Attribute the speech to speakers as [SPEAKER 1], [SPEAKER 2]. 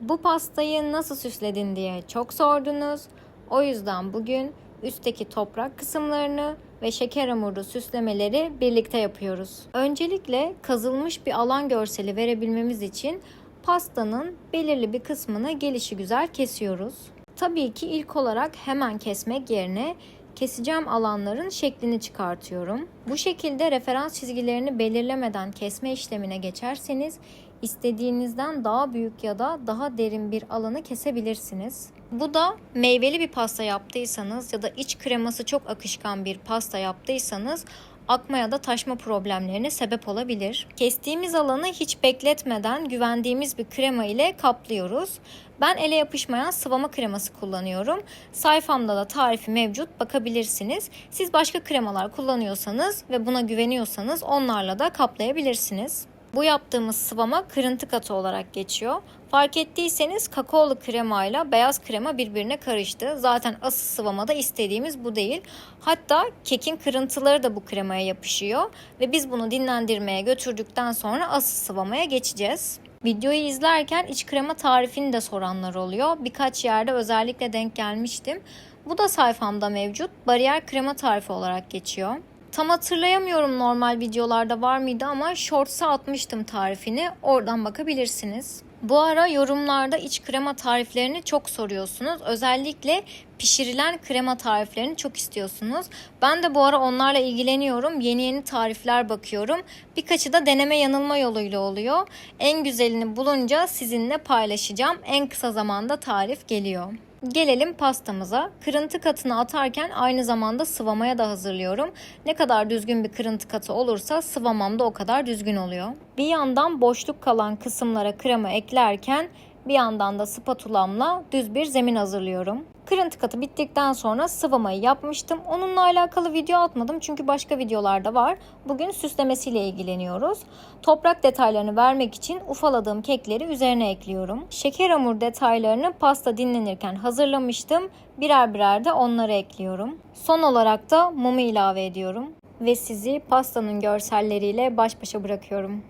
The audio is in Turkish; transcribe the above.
[SPEAKER 1] Bu pastayı nasıl süsledin diye çok sordunuz. O yüzden bugün üstteki toprak kısımlarını ve şeker hamurlu süslemeleri birlikte yapıyoruz. Öncelikle kazılmış bir alan görseli verebilmemiz için pastanın belirli bir kısmını gelişi güzel kesiyoruz. Tabii ki ilk olarak hemen kesmek yerine keseceğim alanların şeklini çıkartıyorum. Bu şekilde referans çizgilerini belirlemeden kesme işlemine geçerseniz istediğinizden daha büyük ya da daha derin bir alanı kesebilirsiniz. Bu da meyveli bir pasta yaptıysanız ya da iç kreması çok akışkan bir pasta yaptıysanız akma ya da taşma problemlerine sebep olabilir. Kestiğimiz alanı hiç bekletmeden güvendiğimiz bir krema ile kaplıyoruz. Ben ele yapışmayan sıvama kreması kullanıyorum. Sayfamda da tarifi mevcut bakabilirsiniz. Siz başka kremalar kullanıyorsanız ve buna güveniyorsanız onlarla da kaplayabilirsiniz. Bu yaptığımız sıvama kırıntı katı olarak geçiyor. Fark ettiyseniz kakaolu kremayla beyaz krema birbirine karıştı. Zaten asıl sıvamada istediğimiz bu değil. Hatta kekin kırıntıları da bu kremaya yapışıyor ve biz bunu dinlendirmeye götürdükten sonra asıl sıvamaya geçeceğiz. Videoyu izlerken iç krema tarifini de soranlar oluyor. Birkaç yerde özellikle denk gelmiştim. Bu da sayfamda mevcut. Bariyer krema tarifi olarak geçiyor. Tam hatırlayamıyorum normal videolarda var mıydı ama shorts'a atmıştım tarifini. Oradan bakabilirsiniz. Bu ara yorumlarda iç krema tariflerini çok soruyorsunuz. Özellikle pişirilen krema tariflerini çok istiyorsunuz. Ben de bu ara onlarla ilgileniyorum. Yeni yeni tarifler bakıyorum. Birkaçı da deneme yanılma yoluyla oluyor. En güzelini bulunca sizinle paylaşacağım. En kısa zamanda tarif geliyor. Gelelim pastamıza. Kırıntı katını atarken aynı zamanda sıvamaya da hazırlıyorum. Ne kadar düzgün bir kırıntı katı olursa sıvamam da o kadar düzgün oluyor. Bir yandan boşluk kalan kısımlara krema eklerken bir yandan da spatulamla düz bir zemin hazırlıyorum. Kırıntı katı bittikten sonra sıvamayı yapmıştım. Onunla alakalı video atmadım çünkü başka videolarda var. Bugün süslemesiyle ilgileniyoruz. Toprak detaylarını vermek için ufaladığım kekleri üzerine ekliyorum. Şeker hamur detaylarını pasta dinlenirken hazırlamıştım. Birer birer de onları ekliyorum. Son olarak da mumu ilave ediyorum. Ve sizi pastanın görselleriyle baş başa bırakıyorum.